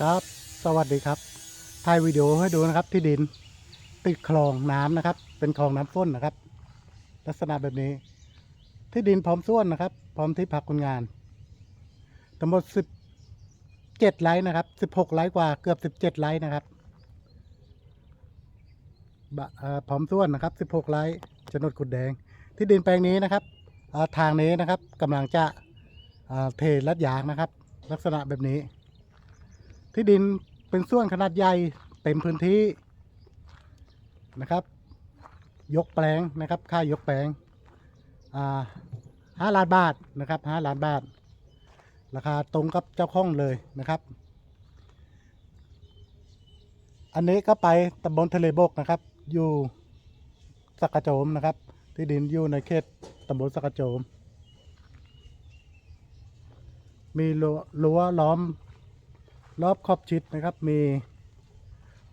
ครับ สวัสดีครับถ่ายวิดีโอให้ดูนะครับ ที่ดินติดคลองน้ำนะครับ เป็นคลองน้ำฝนนะครับ ลักษณะแบบนี้ ที่ดินพร้อมส่วนนะครับ พร้อมที่พักคนงานทั้งหมดสิบเจ็ดไร่นะครับสิบหกไร่กว่าเกือบสิบเจ็ดไร่นะครับพร้อมส่วนนะครับสิบหกไร่โฉนดขุดแดง ที่ดินแปลงนี้นะครับทางนี้นะครับกำลังจะเทลัดยางนะครับ ลักษณะแบบนี้ ที่ดินเป็นส่วนขนาดใหญ่เต็มพื้นที่นะครับ ยกแปลงนะครับ ค่ายกแปลงห้าล้านบาทนะครับห้าล้านบาท ราคาตรงกับเจ้าของเลยนะครับ อันนี้ก็ไปตำบลทะเลบกนะครับ อยู่สักกะโจมนะครับ ที่ดินอยู่ในเขตตำบลสักกะโจม มีรั้วล้อม รอบขอบชิดนะครับ มี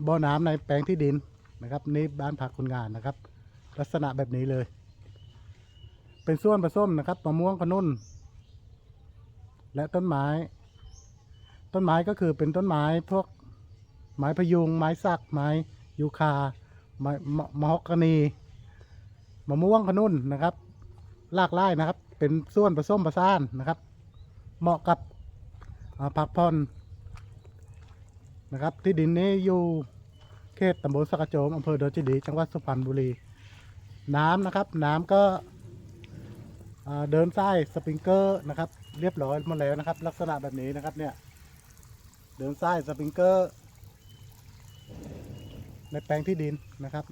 บ่อน้ำในแปลงที่ดินนะครับ นี่บ้านพักคนงานนะครับ ลักษณะแบบนี้เลย เป็นส่วนผสมนะครับมะม่วงขนุนและต้นไม้ ต้นไม้ก็คือเป็นต้นไม้พวกไม้พยุง ไม้สัก ไม้ยูคาไม้มะฮอกกานีมะม่วงขนุนนะครับลากไล่นะครับ เป็นส่วนผสมผสานนะครับ เหมาะกับผักพอน นะครับ ที่ดินนี้อยู่เขตตำบลสักกะโจมอำเภอดอนเจดี จังหวัดสุพรรณบุรี น้ำนะครับ น้ำก็เดินสายสปริงเกอร์นะครับ เรียบร้อยหมดแล้วนะครับ ลักษณะแบบนี้นะครับเนี่ยเดินสายสปริงเกอร์ในแปลงที่ดินนะครับ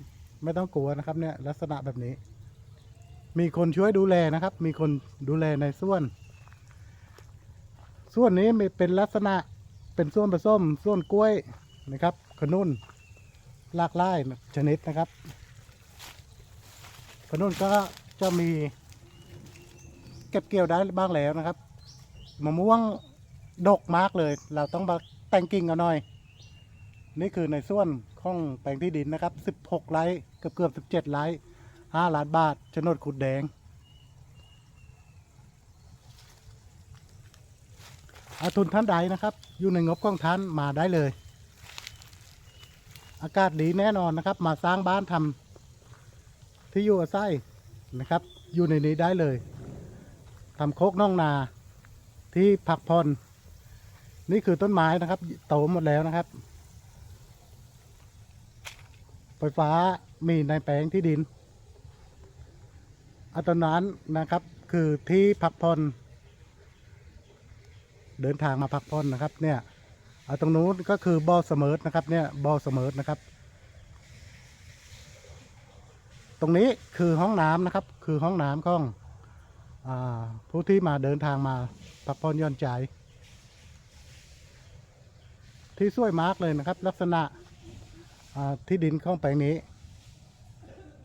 ไม่ต้องกลัวนะครับเนี่ยลักษณะแบบนี้ มีคนช่วยดูแลนะครับ มีคนดูแลในส่วน ส่วนนี้เป็นลักษณะ เป็นส่วนผสมส่วนกล้วยนะครับ ขนุนหลากหลายชนิดนะครับ ขนุนก็จะมี เก็บเกี่ยวได้บ้างแล้วนะครับมะม่วงดกมากเลย เราต้องมาแต่งกิ่งกันหน่อย นี่คือในส่วนของแปลงที่ดินนะครับ 16 ไร่เกือบเกือบ17 ไร่5ล้านบาทโฉนดขุดแดง อาทุนท่านใดนะครับ อยู่ในงบของท่านมาได้เลย อากาศดีแน่นอนนะครับ มาสร้างบ้านทำที่อยู่อาศัยนะครับ อยู่ในนี้ได้เลยทำโคกน่องนาที่พักผ่อนนี่คือต้นไม้นะครับ โตหมดแล้วนะครับ ไฟฟ้ามีในแปลงที่ดินอัตนนั้นนะครับคือที่พักผ่อน เดินทางมาพักผ่อนนะครับ เนี่ยเอาตรงนู้นก็คือบ่อเสมอนะครับ เนี่ยบ่อเสมอนะครับ ตรงนี้คือห้องน้ำนะครับ คือห้องน้ำของอผู้ที่มาเดินทางมาพักผ่อนย่อนใจ ที่สวยมากเลยนะครับ ลักษณะที่ดินของแปลงนี้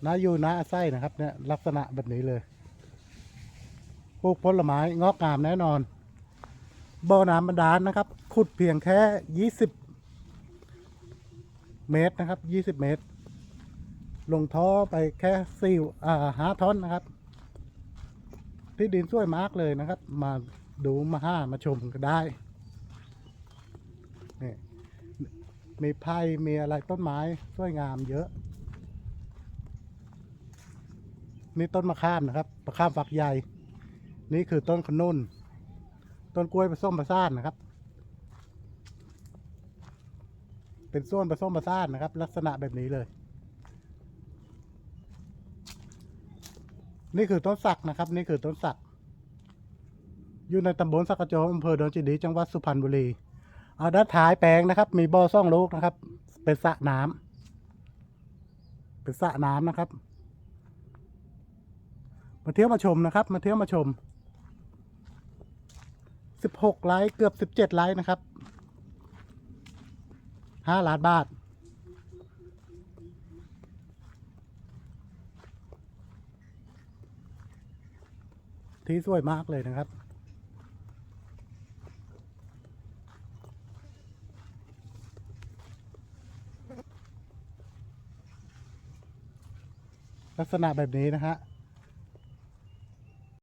นาอยู่นาอาศัยนะครับเนี่ยลักษณะแบบนี้เลยปลูกผลไม้งอกงามแน่นอน บ่อน้ำบาดาลนะครับ ขุดเพียงแค่ 20 เมตรนะครับ 20 เมตร ลงท่อไปแค่สี่อ่าห้าท่อนนะครับ ที่ดินสวยมากเลยนะครับ มาดูมาห้ามาชมก็ได้นี่มีไผ่มีอะไรต้นไม้สวยงามเยอะ นี่ต้นมะข้ามนะครับมะข้ามฝักใหญ่ นี่คือต้นขนุน ต้นกล้วยผสมผสานนะครับ เป็นส่วนผสมผสานนะครับ ลักษณะแบบนี้เลย นี่คือต้นสักนะครับ นี่คือต้นสัก อยู่ในตำบลสักกระโจมอำเภอดอนเจดี จังหวัดสุพรรณบุรีเอาด้านท้ายแปลงนะครับ มีบ่อซ่องลูกนะครับ เป็นสระน้ำเป็นสระน้ำนะครับ มาเที่ยวมาชมนะครับ มาเที่ยวมาชม สิบหกไลค์เกือบสิบเจ็ดไลค์นะครับห้าล้านบาท ที่สวยมากเลยนะครับ ลักษณะแบบนี้นะฮะ